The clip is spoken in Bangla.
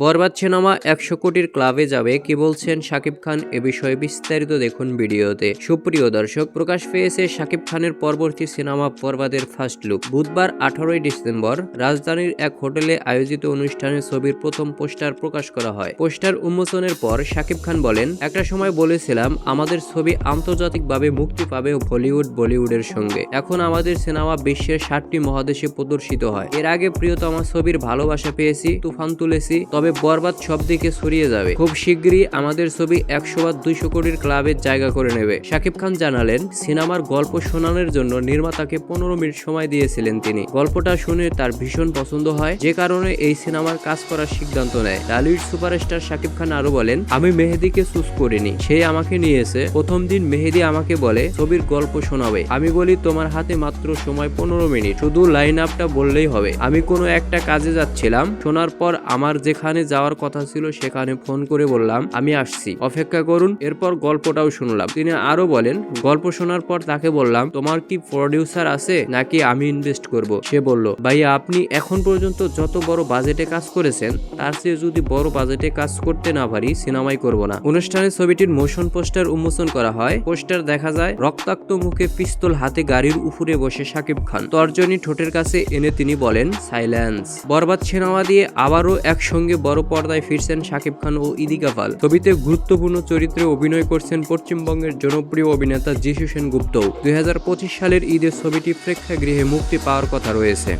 বরবাদ সিনেমা একশো কোটির ক্লাবে যাবে, কি বলছেন শাকিব খান এ বিষয়ে বিস্তারিত দেখুন ভিডিওতে। সুপ্রিয় দর্শক, প্রকাশ পেয়েছে শাকিব খানের পরবর্তী সিনেমা বরবাদের ফার্স্ট লুক। বুধবার আঠারোই ডিসেম্বর রাজধানীর এক হোটেলে আয়োজিত অনুষ্ঠানে ছবির প্রথম পোস্টার প্রকাশ করা হয়। পোস্টার উন্মোচনের পর শাকিব খান বলেন, একটা সময় বলেছিলাম, আমাদের ছবি আন্তর্জাতিকভাবে মুক্তি পাবে হলিউড বলিউডের সঙ্গে। এখন আমাদের সিনেমা বিশ্বের ষাটটি মহাদেশে প্রদর্শিত হয়। এর আগে প্রিয়তমা ছবির ভালোবাসা পেয়েছি, তুফান তুলেছি তবে বরবাদ সব দিকে ছড়িয়ে যাবে। খুব শিগগিরই আমাদের ছবি একশো বা দুইশো কোটির ক্লাবের জায়গা করে নেবে। শাকিব খান জানালেন, সিনেমার গল্প শোনানোর জন্য নির্মাতাকে পনেরো মিনিট সময় দিয়েছিলেন তিনি। গল্পটা শুনে তার ভীষণ পছন্দ হয়, যে কারণে এই সিনেমার কাজ করার সিদ্ধান্ত নেয়। টালিউড সুপারস্টার শাকিব খান আরও বলেন, আমি মেহেদিকে চুজ করিনি। সে আমাকে নিয়েছে। প্রথম দিন মেহেদি আমাকে বলে, ছবির গল্প শোনাবে। আমি বলি, তোমার হাতে মাত্র সময় পনেরো মিনিট। শুধু লাইন আপটা বললেই হবে। আমি কোনো একটা কাজে যাচ্ছিলাম। শোনার পর আমার যেখানে যাওয়ার কথা ছিল সেখানে ফোন করে বললাম, আমি আসছি। অপেক্ষা করুন, এরপর গল্পটাও শুনলাম। তিনি আরও বলেন, গল্প শোনার পর তাকে বললাম, তোমার কি প্রডিউসার আছে নাকি আমি ইনভেস্ট করব? সে বলল, ভাইয়া, আপনি এখন পর্যন্ত যত বড় বাজেটে কাজ করেছেন, তার চেয়ে যদি বড় বাজেটে কাজ করতে না পারি, সিনেমাই করব না। অনুষ্ঠানে ছবিটির মোশন পোস্টার উন্মোচন করা হয়। পোস্টার দেখা যায়, রক্তাক্ত মুখে পিস্তল হাতে গাড়ির উপরে বসে সাকিব খান। তর্জনী ঠোঁটের কাছে এনে তিনি বলেন, সাইলেন্স। বরবাদ সিনেমা দিয়ে আবারও একসঙ্গে বড় পর্দায় ফিরছেন শাকিব খান ও ইদিকা পাল ছবিতে গুরুত্বপূর্ণ চরিত্রে অভিনয় করছেন পশ্চিমবঙ্গের জনপ্রিয় অভিনেতা যিশু সেন গুপ্ত দুই সালের ঈদের ছবিটি প্রেক্ষাগৃহে মুক্তি পাওয়ার কথা রয়েছে।